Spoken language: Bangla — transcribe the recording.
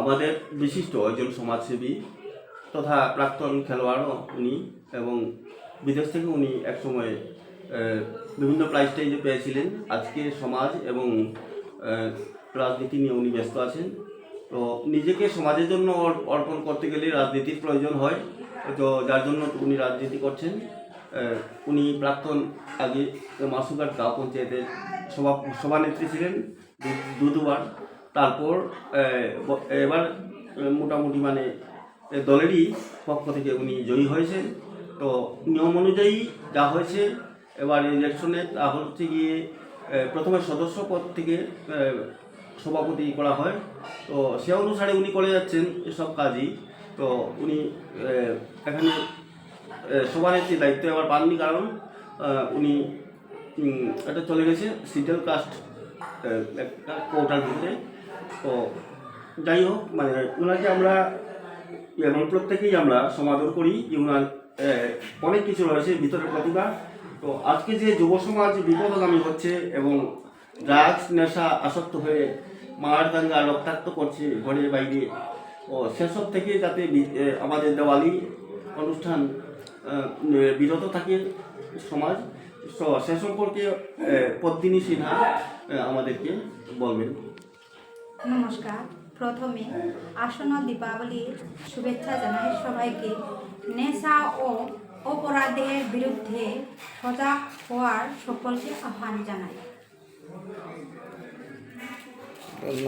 আমাদের বিশিষ্ট একজন সমাজসেবী তথা প্রাক্তন খেলোয়াড়ও উনি এবং বিদেশ থেকে উনি একসময় বিভিন্ন প্রাইজ টাইজে পেয়েছিলেন। আজকে সমাজ এবং রাজনীতি নিয়ে উনি ব্যস্ত আছেন। তো নিজেকে সমাজের জন্য অর্পণ করতে গেলে রাজনীতির প্রয়োজন হয়। তো যার জন্য উনি রাজনীতি করছেন। উনি প্রাক্তন আগে মাসুঘাট গাঁও পঞ্চায়েতের সভা, সভানেত্রী ছিলেন দু দুবার তারপর এবার মোটামুটি মানে দলেরই পক্ষ থেকে উনি জয়ী হয়েছেন তো নিয়ম অনুযায়ী যা হয়েছে এবার ইলেকশনে তা হচ্ছে গিয়ে প্রথমে সদস্য পদ থেকে সভাপতি করা হয়। তো সে অনুসারে উনি করে যাচ্ছেন এসব কাজই। তো উনি এখানে আহ, সভানেত্রী দায়িত্ব এবার পাননি কারণ উনি এটা চলে গেছে সিডেল কাস্ট একটা কোটার ভিতরে তো যাই হোক মানে ওনাকে আমরা এবং প্রত্যেকেই আমরা সমাদর করি। যে ওনার অনেক কিছু রয়েছে, ভিতরের প্রতিভা। তো আজকে যে যুব সমাজ বিপদগামী হচ্ছে এবং ড্রাগস নেশা আসক্ত হয়ে মার দাঙ্গা রক্তাক্ত করছে ঘরে বাইরে, ও সেসব থেকে যাতে আমাদের দেওয়ালি অনুষ্ঠান বিরত থাকে সমাজ সে সম্পর্কে পদ্মিনী সিনহা আমাদেরকে বলবেন। নমস্কার। প্রথমে আসন্ন দীপাবলির শুভেচ্ছা জানাই সবাইকে। নেশা ও অপরাধের বিরুদ্ধে সজাগ হওয়ার সকলকে আহ্বান জানাই।